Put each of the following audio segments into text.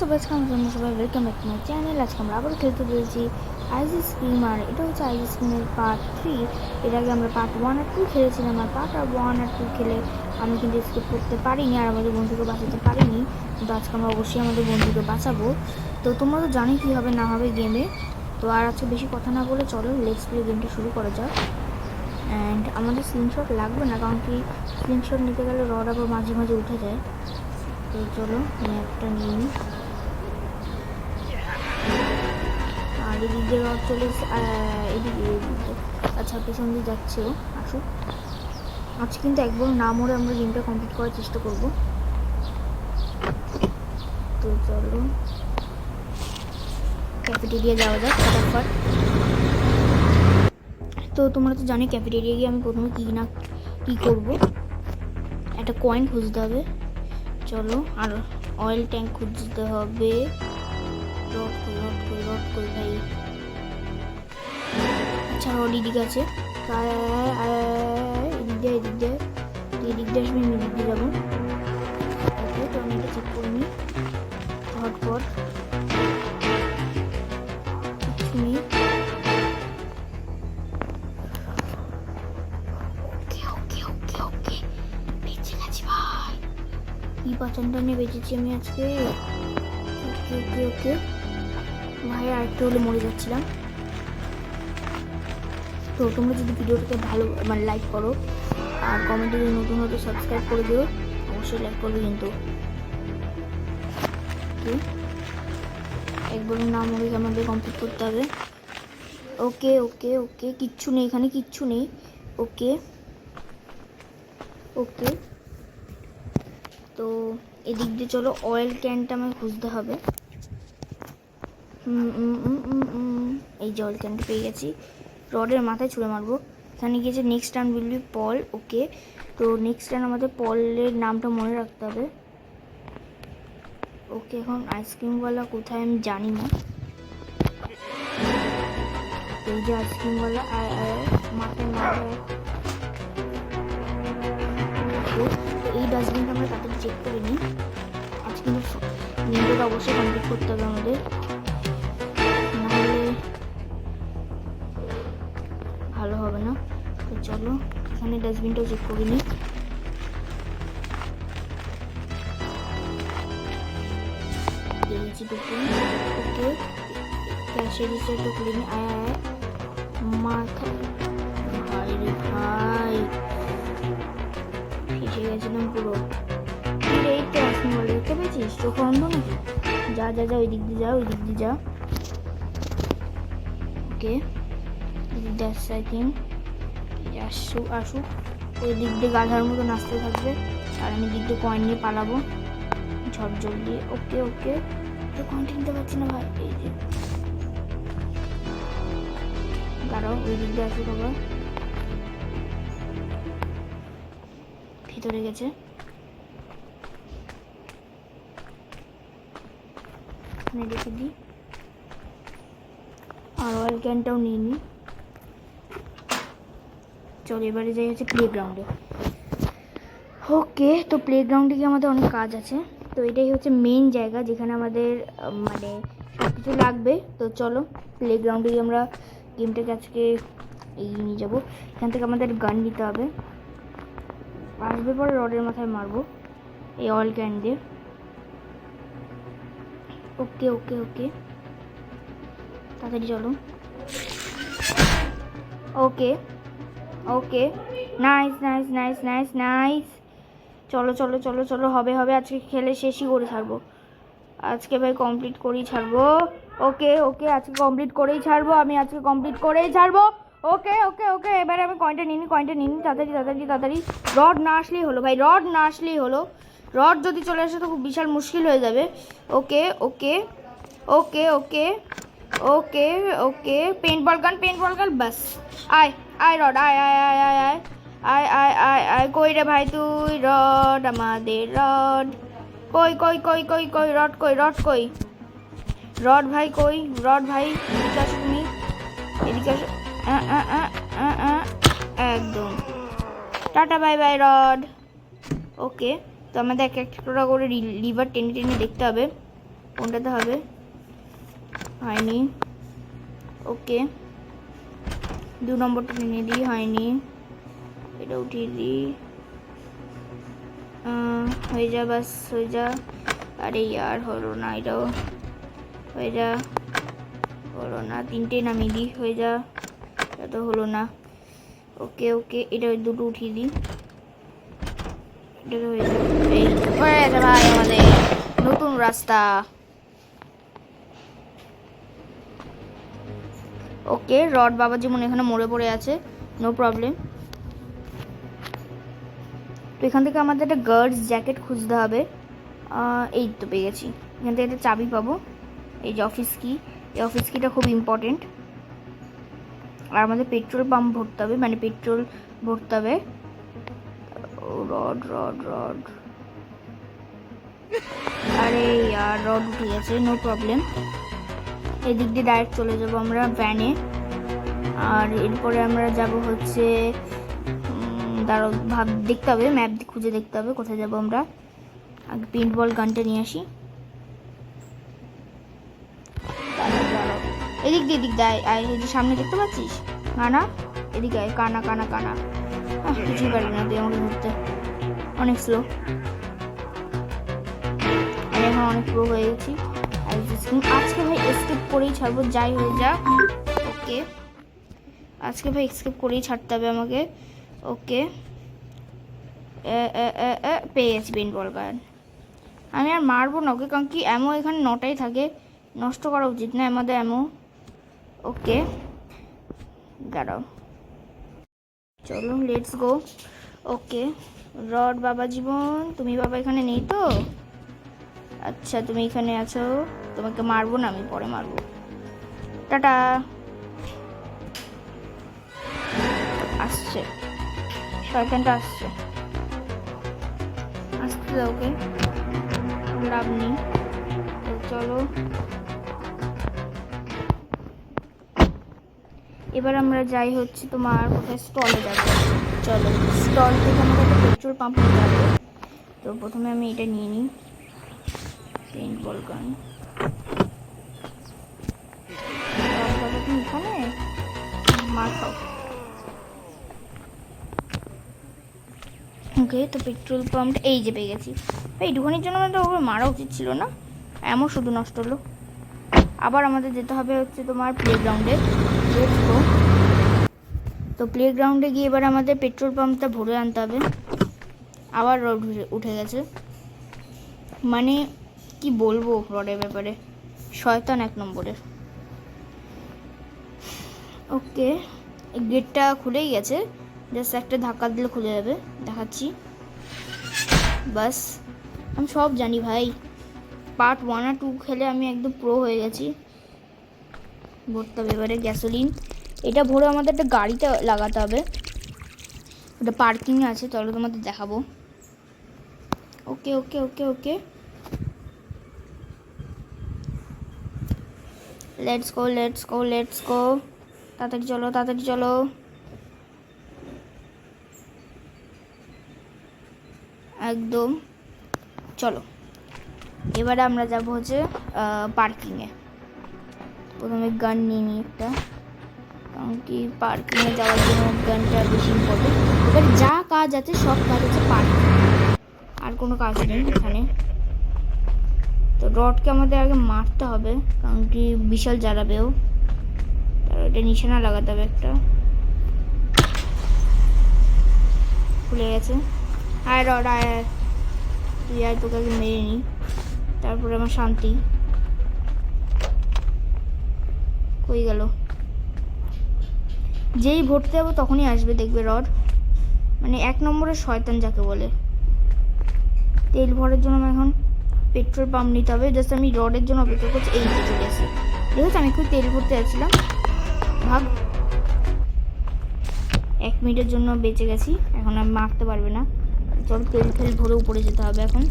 সবাই সবাই welcome back to my channel আজকে আমরা আবার খেলতে পেরেছি আইজি স্ক্রিম আর এটা হচ্ছে আইজি স্ক্রিমের পার্ট থ্রি এর আগে আমরা পার্ট ওয়ান আর টু খেলেছিলাম, আর পার্ট আর ওয়ান আর টু খেলে আমি কিন্তু স্কিপ করতে পারিনি, আর আমাদের বন্ধুকে বাঁচাতে পারিনি। কিন্তু আজকে আমরা অবশ্যই আমাদের বন্ধুকে বাঁচাবো। তো তোমরা তো জানি কী হবে, না হবে গেমে তো আর আজকে বেশি কথা না বলে চলো লেটস প্লে গেমটা শুরু করা যাক। অ্যান্ড আমাদের স্ক্রিনশট লাগবে না, কারণ কি স্ক্রিনশট নিতে গেলে রড আবার মাঝে মাঝে উঠে যায়। তো চলো ম্যাপটা নিয়ে নিই আর এদিক রড চলে এদিকে। আচ্ছা পেছন দিয়ে যাচ্ছে ও আসুক আজকে কিন্তু একবার না মরে আমরা গেমটা কমপ্লিট করার চেষ্টা করব। তো চলো। ক্যাফেটেরিয়া যাওয়া যাক, ফটাফট। তো তোমরা তো জানি ক্যাফেটেরিয়া গিয়ে আমি প্রথমে কী না কী করব। একটা কয়েন খুঁজতে হবে। চলো, আর অয়েল ট্যাঙ্ক খুঁজতে হবে। ভাই। আচ্ছা রড এদিক আছে। এদিক দিয়ে এদিক দিয়ে। এদিক দিয়ে আসবি, আমি এদিক দিয়ে যাব। তো আমি এটা চেক করিনি হটপট নিয়ে বেঁচেছি আমি আজকে। ওকে ওকে ওকে? ভাই আর একটু হলে মরে যাচ্ছিলাম। তো তোমরা যদি ভিডিওটাকে ভালো মানে লাইক করো, আর কমেন্টে যদি নতুন হতে সাবস্ক্রাইব করে দিও, অবশ্যই লাইক করবে কিন্তু। ওকে একবার নাম হলে আমাদের কমপ্লিট করতে হবে। ওকে ওকে ওকে, কিচ্ছু নেই, এখানে কিচ্ছু নেই। ওকে ওকে। তো এদিক দিয়ে চলো অয়েল ক্যানটা আমায় খুঁজতে হবে। এই যে অয়েল ক্যানটা পেয়ে গেছি। রডের মাথায় ছুঁড়ে মারবো। এখানে গিয়েছে নেক্সট টার্ন বিল বি পল ওকে তো নেক্সট টার্ন আমাদের পলের নামটা মনে রাখতে হবে। ওকে এখন আইসক্রিমওয়ালা কোথায় আমি জানি না। এই যে আইসক্রিমওয়ালা মাথায় তো এই তাদের চেক করে নিই। আজকে ভিডিওটা অবশ্যই কমপ্লিট করতে হবে আমাদের। নাহলে ভালো হবে না। তো চলো, এখানে ডাস্টবিনটাও চেক করে নিই। ওকে ক্যাশের রিচার্জটা করে নিই আয় আয়। মাথা, ভাই রে ভাই। ফেসে গেছিলাম পুরো। আসনি বলে দেখতে পেয়েছিস চোখ অন্ধ নাকি? যা যা যা ওই দিক দিয়ে যা ওই দিক দিয়ে যা। ওকে এদিক দিয়ে আসছে আই থিঙ্ক আসুক আসুক ওই দিক দিয়ে গাধার মতো নাচতে থাকবে। আর আমি দিক দিয়ে কয়েন নিয়ে পালাবো। ঝড় জল দিয়ে। ওকে ওকে তো কয়েন কিনতে পারছি না ভাই। এই যে। দাঁড়াও ওই দিক দিয়ে আসুক আবার ভিতরে গেছে। এখানে রেখে দিই আর অয়েল ক্যানটাও নিয়ে নিই চলো এবারে যাই হচ্ছে প্লে গ্রাউন্ডে ওকে তো প্লে গ্রাউন্ডে গিয়ে আমাদের অনেক কাজ আছে। তো এটাই হচ্ছে মেন জায়গা যেখানে আমাদের মানে সব কিছু লাগবে। তো চলো প্লে গ্রাউন্ডে গিয়ে আমরা গেমটাকে আজকে এগিয়ে নিয়ে যাব। এখান থেকে আমাদের গান নিতে হবে। আসবে পরে রডের মাথায় মারবো এই অয়েল ক্যান দিয়ে। ওকে ওকে ওকে। তাড়াতাড়ি চলো। Okay okay. Nice nice nice nice nice চলো চলো চলো চলো, হবে হবে। আজকে খেলে শেষই করে ছাড়বো। আজকে ভাই কমপ্লিট করেই ছাড়বো। ওকে ওকে, আজকে কমপ্লিট করেই ছাড়বো। আমি আজকে কমপ্লিট করেই ছাড়বো। ওকে ওকে ওকে। এবারে আমি কয়েনটা নিই কয়েনটা নিই তাড়াতাড়ি তাড়াতাড়ি তাড়াতাড়ি। রড না আসলেই হলো, ভাই। রড না আসলেই হলো। রড যদি চলে আসে তো খুব বিশাল মুশকিল হয়ে যাবে। ওকে ওকে ওকে ওকে ওকে ওকে পেন্ট বল গান পেন্ট বল গান বাস আয় আয় রড, আয় আয় আয় আয় আয় আয় আয় আয় আয়, কই রে ভাই তুই? রড, আমাদের রড। কই কই কই কই কই, রড কই রড কই? রড ভাই কই? রড ভাই, এদিকে আসো তুমি। এদিকে আসো। একদম। Tata, bye bye, rod. Okay. তো আমাদের এক একটা করে লিভার টেনে টেনে দেখতে হবে। কোনটাতে হবে? হয়নি। ওকে। দু নম্বরটা টেনে দিই, হয়নি। এটা উঠিয়ে দিই। হয়ে যা বাস, হয়ে যা। আরে আর হলো না এটাও। হয়ে যা। হলো না। তিনটে নামিয়ে দিই, হয়ে যা। এটা তো হলো না। ওকে ওকে। এটা দুটো উঠিয়ে দিই। নতুন রাস্তা ওকে রড বাবা যেমন এখানে মরে পড়ে আছে নো প্রবলেম তো এখান থেকে আমাদের একটা গার্ডস জ্যাকেট খুঁজতে হবে। এই তো পেয়ে গেছি। এখান থেকে একটা চাবি পাবো। এই যে অফিস কি এই অফিস কিটা খুব ইম্পর্টেন্ট আর আমাদের পেট্রোল পাম্প ভরতে হবে মানে পেট্রোল ভরতে হবে। Rod rod rod. আরে আর রড উঠে গেছে নো প্রবলেম এদিক দিয়ে ডাইরেক্ট চলে যাব আমরা ভ্যানে আর এরপরে আমরা যাব হচ্ছে দাঁড়াও, ভাব, দেখতে হবে ম্যাপ খুঁজে দেখতে হবে, কোথায় যাব আমরা। আগে পেন্ট বল গানটা নিয়ে আসি। এদিক দিয়ে, এদিক দেয়, আয় এই যে সামনে দেখতে পাচ্ছিস? কানা, এদিকে কানা কানা কানা। কিছুই পারবি না তুই আমাকে ধরতে অনেক স্লো আমি এখন অনেক প্রো হয়ে গেছি। যে আজকে ভাই এসকেপ করেই ছাড়বো, যাই হয়ে যাক। ওকে। আজকে ভাই এসকেপ করেই ছাড়তে হবে আমাকে। ওকে। পেয়ে গেছি পেন বল গান আমি আর মারবো না ওকে, কারণ কি অ্যামো এখানে নটাই থাকে। নষ্ট করা উচিত না আমাদের অ্যামো ওকে। দাঁড়াও। চলো লেটস গো ওকে রড বাবা জীবন, তুমি বাবা এখানে নেই তো? আচ্ছা তুমি এখানে আছো, তোমাকে মারবো না, আমি পরে মারবো। টাটা। আসছে। শয়তানটা আসছে। আসতে দাও ওকে লাভ নেই। চলো। এবার আমরা যাই হচ্ছে তোমার কোথায় স্টলে যাব। চলো স্টল থেকে একটা পেট্রোল পাম্প হবে। তো প্রথমে আমি এটা নিয়ে নিই। পেন্ট বল গান এখানে? মার ওকে, তো পেট্রোল পাম্প এই যে পেয়ে গেছি। এই দুখানির জন্য আমাদের ওগুলো মারা উচিত ছিল না? এমন শুধু নষ্ট হলো। আবার আমাদের যেতে হবে হচ্ছে তোমার প্লেগ্রাউন্ডে তো প্লেগ্রাউন্ডে গিয়ে এবার আমাদের পেট্রোল পাম্পটা ভরে আনতে হবে। আবার রড উঠে গেছে। মানে কি বলব রডের ব্যাপারে? শয়তান এক নম্বরের। ওকে গেটটা খুলেই গেছে। জাস্ট একটা ধাক্কা দিলে খুলে যাবে। দেখাচ্ছি। বাস, আমি সব জানি ভাই। পার্ট ওয়ান আর টু খেলে আমি একদম প্রো হয়ে গেছি। ভরতে হবে এবারে গ্যাসোলিন এটা ভরে আমাদের একটা গাড়িতে লাগাতে হবে। ওটা পার্কিংয়ে আছে, চলো তোমাদের দেখাবো। Okay okay okay okay let's go let's go let's go তাড়াতাড়ি চলো তাড়াতাড়ি চলো। একদম। চলো। এবারে আমরা যাব হচ্ছে পার্কিংয়ে প্রথমে গান নিয়ে নিই একটা। কারণ কি পার্কিংয়ে যাওয়ার জন্য গানটা বেশি ইম্পর্টেন্ট এবার যা কাজ আছে, সব কাজ আছে পার্কিং আর কোনো কাজ নেই এখানে। তো রডকে আমাদের আগে মারতে হবে, কারণ কি বিশাল জ্বালাবেও তার এটা নিশানা লাগাতে হবে একটা। খুলে গেছে। আয় রড আয়। তুই আয়, তোকে আগে মেরে নি তারপরে আমার শান্তি। কই গেল। যেই ভরতে যাব তখনই আসবে, দেখবে রড। মানে এক নম্বরের শয়তান যাকে বলে। তেল ভরার জন্য এখন পেট্রোল পাম্প নিতে হবে। জাস্ট আমি রডের জন্য অপেক্ষা করছি, এই যে চলে এসে দেখেছ আমি খুব তেল ভরতে যাচ্ছিলাম। ভাগ। এক মিনিটের জন্য বেঁচে গেছি। এখন আমি মারতে পারবে না। চল তেল ফেল ভরে উপরে যেতে হবে এখন।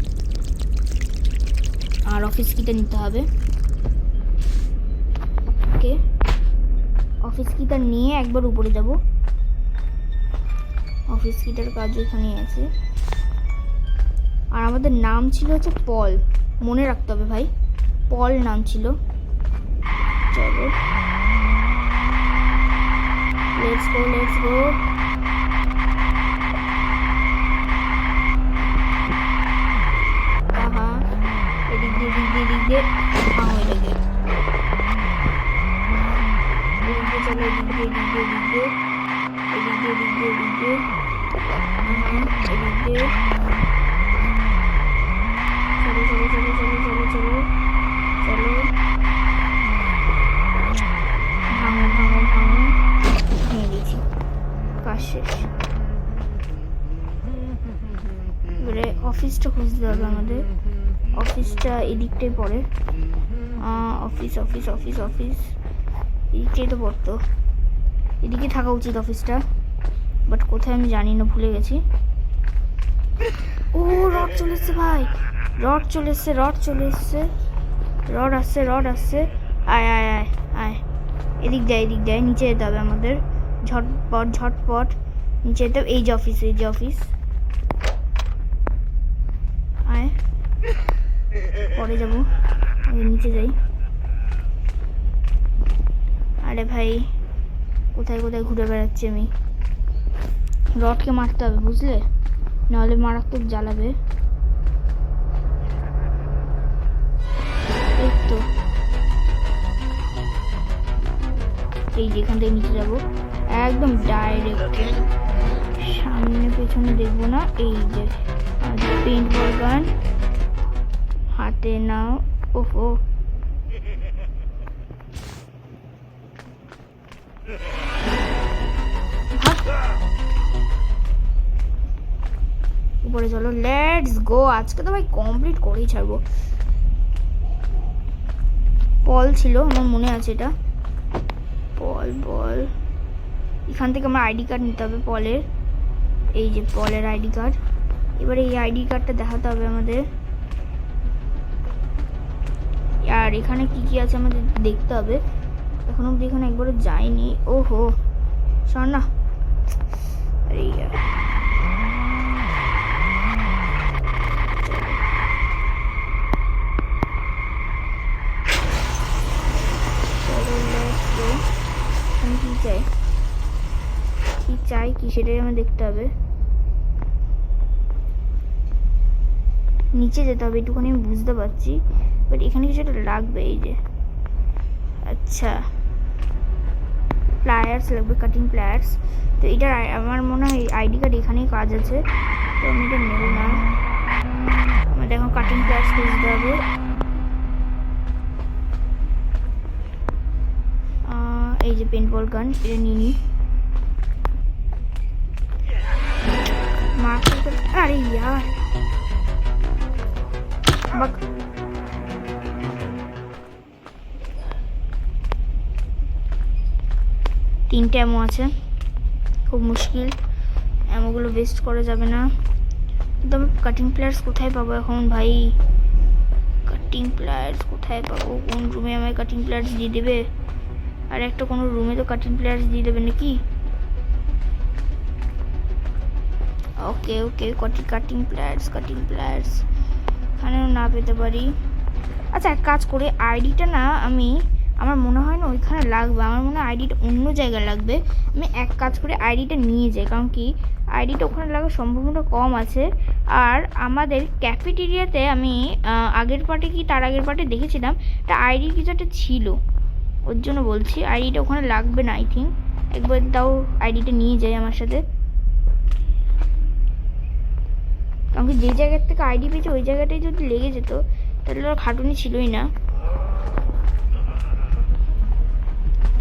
আর অফিস কিটা নিতে হবে ওকে অফিস কিটা নিয়ে একবার উপরে যাব। অফিস কিটার কাজ এখানেই আছে। আর আমাদের নাম ছিল হচ্ছে পল। মনে রাখতে হবে ভাই, পল নাম ছিল। চলো। লেটস গো লেটস গো এদিক দিয়ে এদিক দিয়ে এদিক দিয়ে ওই দিকে এদিক এদিক এদিক এদিক এদিক এদিক এদিক চলো চলো চলো চলো চলো চলো চলো ভাঙো ভাঙো ভাঙো ভেঙে দিয়েছি কাজ শেষ অফিসটা খুঁজতে হবে আমাদের। অফিসটা এদিকটাই পড়ে। অফিস অফিস অফিস অফিস এদিকটাই তো পড়তো এদিকে থাকা উচিত অফিসটা বাট কোথায় আমি জানি না, ভুলে গেছি। ও, রড চলে এসছে ভাই। রড চলে এসছে, রড চলে এসছে। রড আসছে রড আসছে আয় আয় আয় আয়। এদিক দেয় এদিক দেয়, নিচে যেতে হবে আমাদের। ঝটপট ঝটপট। নিচে যেতে হবে। এই যে অফিস এই যে অফিস আয়। পরে যাব। নিচে যাই। আরে ভাই, কোথায় কোথায় ঘুরে বেড়াচ্ছি আমি? রডকে মারতে হবে, বুঝলে? নাহলে মারাত্মক জ্বালাবে। এই তো। এই যেখান থেকে নিচে যাব। একদম ডাইরেক্ট সামনে পেছনে দেখব না, এই যে। পেন্ট বল গান হাতে নাও। ওহো উপরে চলো লেটস গো আজকে তো ভাই কমপ্লিট করেই ছাড়বো। পল ছিল, আমার মনে আছে এটা। পল বল এখান থেকে আমার আইডি কার্ড নিতে হবে পলের। এই যে পলের আইডি কার্ড। এবারে এই আইডি কার্ডটা দেখাতে হবে আমাদের। আর এখানে কি কি আছে আমাদের দেখতে হবে। এখন অব্দি এখানে একবারও যাইনি। ওহো শোন না আরে. আমি কি চাই? কি চাই কি সেটাই আমার দেখতে হবে? নিচে যেতে হবে, একটুখানি আমি বুঝতে পারছি। বাট এখানে কিছু একটা লাগবে, এই যে। আচ্ছা। প্লায়ার্স লাগবে কাটিং প্লায়ার্স তো এটার আমার মনে হয় আইডি কার্ড এখানেই কাজ আছে। তো আমি এটা নেব না। আমাদের এখন কাটিং প্লায়ার্স খুঁজতে হবে। এই যে পেন্ট বল গান এটা নিয়ে নিই মারতে তো- আরে, ইয়ার। বাক তিনটে অ্যামো আছে। খুব মুশকিল। অ্যামোগুলো ওয়েস্ট করা যাবে না। কিন্তু আমি কাটিং প্লেয়ার্স কোথায় পাবো এখন ভাই? কাটিং প্লেয়ার্স কোথায় পাবো? কোন রুমে আমায় কাটিং প্লেয়ার্স দিয়ে দেবে? আর একটা কোনো রুমে তো কাটিং প্লেয়ার্স দিয়ে দেবে নাকি? ওকে ওকে কটি কাটিং প্লেয়ার্স কাটিং প্লেয়ার্স এখানেও না পেতে পারি। আচ্ছা এক কাজ করে। আইডিটা না আমি আমার মনে হয় না ওইখানে লাগবে। আমার মনে হয় আইডিটা অন্য জায়গায় লাগবে। আমি এক কাজ করে আইডিটা নিয়ে যাই। কারণ কি? আইডিটা ওখানে লাগার সম্ভাবনা কম আছে। আর আমাদের ক্যাফেটেরিয়াতে আমি আগের পার্টে কি, তার আগের পার্টে দেখেছিলাম একটা আইডি কিছু একটা ছিল। ওর জন্য বলছি আইডিটা ওখানে লাগবে না আই থিঙ্ক একবার তাও আইডিটা নিয়ে যাই আমার সাথে। কারণ কি যে জায়গার থেকে আইডি পেয়েছে, ওই জায়গাটায় যদি লেগে যেত, তাহলে আর খাটুনি ছিলই না।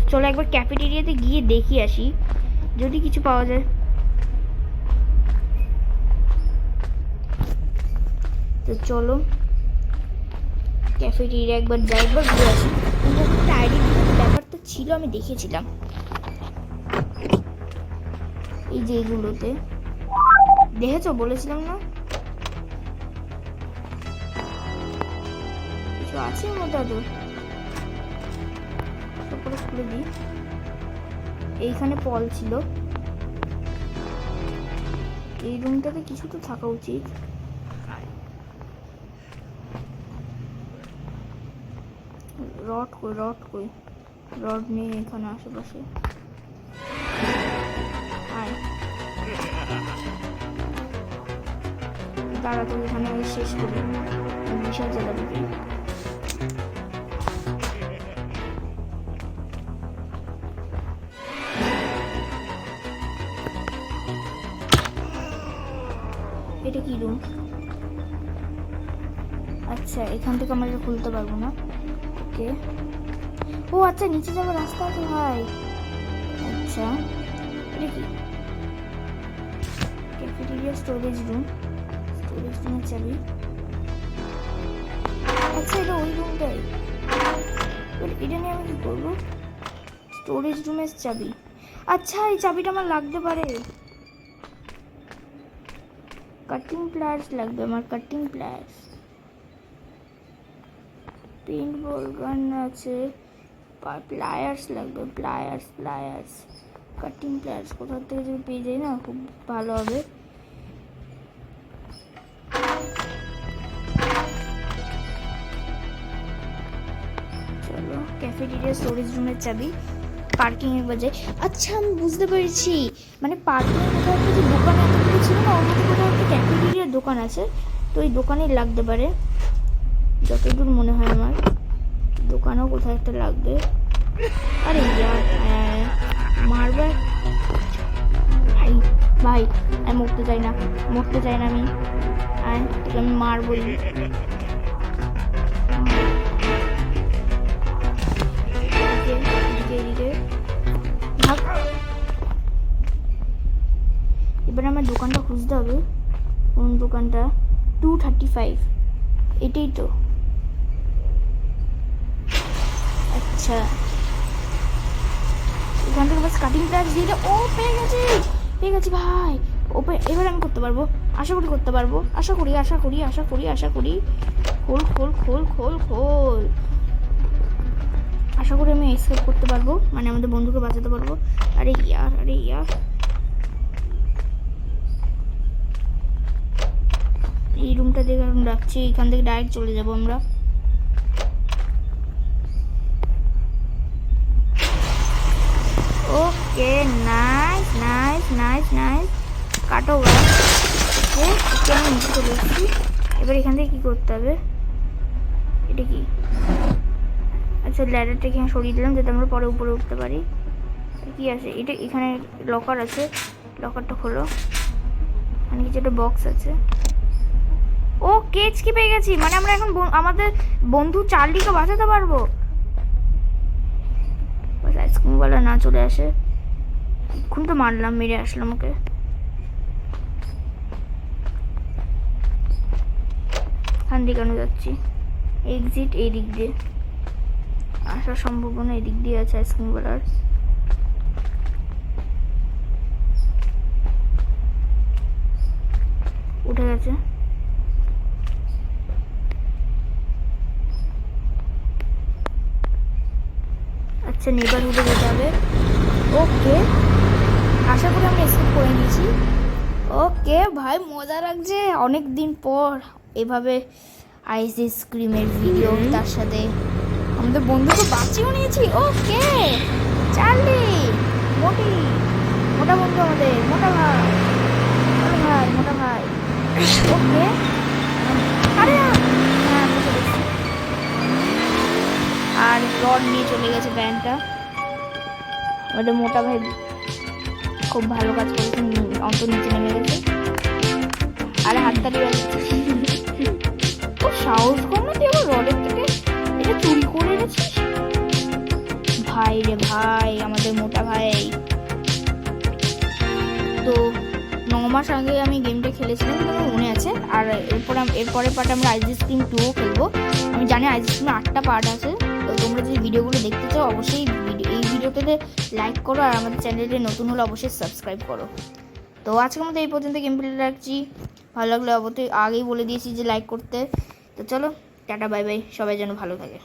চলো একবার ক্যাফেটেরিয়াতে গিয়ে দেখি আসি। যদি কিছু পাওয়া যায়। তো চলো। ক্যাফেটেরিয়া একবার যাই, একবার ঘুরে আসি। আইডি ব্যাপার তো ছিল, আমি দেখেছিলাম। এই যে এগুলোতে। দেখেছ? বলেছিলাম না? কিছু আছে ওর করে দিই। এইখানে পল ছিল। এই রুমটাতে কিছু তো থাকা উচিত। রড কই রড কই? রড নেই এখানে আশেপাশে। তারা তো এখানে শেষ করি। বিশাল জায়গা বিক্রি আচ্ছা এখান থেকে আমরা এটা খুলতে পারব না। ওকে। ও আচ্ছা নিচে যাওয়ার রাস্তা আছে, ভাই। আচ্ছা এটা কি? ক্যাফেটেরিয়া স্টোরেজ রুম স্টোরেজ রুমের চাবি। আচ্ছা এটা ওই রুমটাই এটা নিয়ে আমি কি করব? স্টোরেজ রুমের চাবি। আচ্ছা এই চাবিটা আমার লাগতে পারে। কাটিং প্লায়ার্স লাগবে আমার কাটিং প্লায়ার্স পেন্ট বল গান আছে প্লায়ার্স লাগবে প্লায়ার্স প্লায়ার্স কাটিং প্লায়ার্স কোথা থেকে যদি পেয়ে যাই না, খুব ভালো হবে। চলো ক্যাফেটেরিয়া স্টোরেজ রুমের চাবি পার্কিং এর বাজে আচ্ছা আমি বুঝতে পেরেছি। মানে পার্কিং কোথাও একটা যে দোকান এতগুলো ছিল না ওর কোথাও একটা ক্যাফেটেরিয়ার দোকান আছে, তো ওই দোকানেই লাগতে পারে। যতদূর মনে হয় আমার, দোকানও কোথায় একটা লাগবে। আরে মারবে? ভাই ভাই আমি মরতে চাই না, মরতে চাই না আমি। আয় আমি। ভাগ। এবার আমার দোকানটা খুঁজতে হবে। কোন দোকানটা? টু থার্টি ফাইভ এটাই তো। আচ্ছা। থেকে বাস কাটিং প্লাস দিয়ে ও পেয়ে গেছি পেয়ে গেছি ভাই। ও এবার আমি করতে পারব, আশা করি করতে পারব। আশা করি আশা করি আশা করি আশা করি। খোল খোল খোল খোল খোল। আশা করি আমি এসকেপ করতে পারব মানে আমাদের বন্ধুকে বাঁচাতে পারব। আরে ইয়ার আরে ইয়ার। এই রুমটা দেখে এখন রাখছি এখান থেকে ডাইরেক্ট চলে যাব আমরা। Okay nice nice nice nice কাটো ওকে ওকে আমি নিচে চলে এসেছি। এবার এখান থেকে কী করতে হবে? এটা কি? আচ্ছা ল্যাডারটা এখানে সরিয়ে দিলাম যাতে আমরা পরে উপরে উঠতে পারি। কি আছে? এটা এখানে লকার আছে। লকারটা খোলো। মানে কিছু একটা বক্স আছে। ও কেচ কি পেয়ে গেছি। মানে আমরা এখন আমাদের বন্ধু চার্লিকে বাঁচাতে পারব? আইসক্রিমওয়ালা না চলে আসে। এখন তো মারলাম, মেরে আসলাম ওকে। দিয়ে কেন যাচ্ছি? এক্সিট এই দিক দিয়ে। আসার সম্ভাবনা এদিক দিয়ে আছে আইসক্রিমওয়ালার উঠে গেছে। আচ্ছা নেবার নেবারহুডে যেতে হবে। ওকে আশা করি আমি স্কিপ করে নিয়েছি। ওকে ভাই মজা লাগছে। অনেক দিন পর এভাবে আইসক্রিমের ভিডিও তার সাথে আমাদের বন্ধুকে বাঁচিয়েও নিয়েছি। ওকে চার্লি মোটি মোটা বন্ধু আমাদের মোটা ভাই মোটা ভাই মোটা ভাই। ওকে আরে হ্যাঁ আর রড নিয়ে চলে গেছে ব্যান্ডটা আমাদের মোটা ভাই খুব ভালো কাজ করেছে অন্ত নিচে নেমে গেছে আরে হাততালি বাজাচ্ছে। ও সাহস কম না তুই রডের থেকে? এটা চুরি করে এনেছিস? ভাই রে ভাই, আমাদের মোটা ভাই। তো ন মাস আগে আমি গেমটা খেলেছিলাম আমার মনে আছে? আর এরপর এরপরের পার্টে আমরা আইস ক্রিম টুও খেলব। আমি জানি আইস ক্রিমে আটটা পার্ট আছে। তো তোমরা যদি ভিডিওগুলো দেখতে চাও, অবশ্যই ভিডিও পেলে লাইক করো আর আমাদের চ্যানেলে নতুন হলে অবশ্যই সাবস্ক্রাইব করো। তো আজকের মতো এই পর্যন্ত গেম প্লে রাখছি। ভালো লাগলে অবশ্যই আগেই বলে দিয়েছি যে লাইক করতে। তো চলো, টাটা বাই বাই সবাই যেন ভালো থাকে।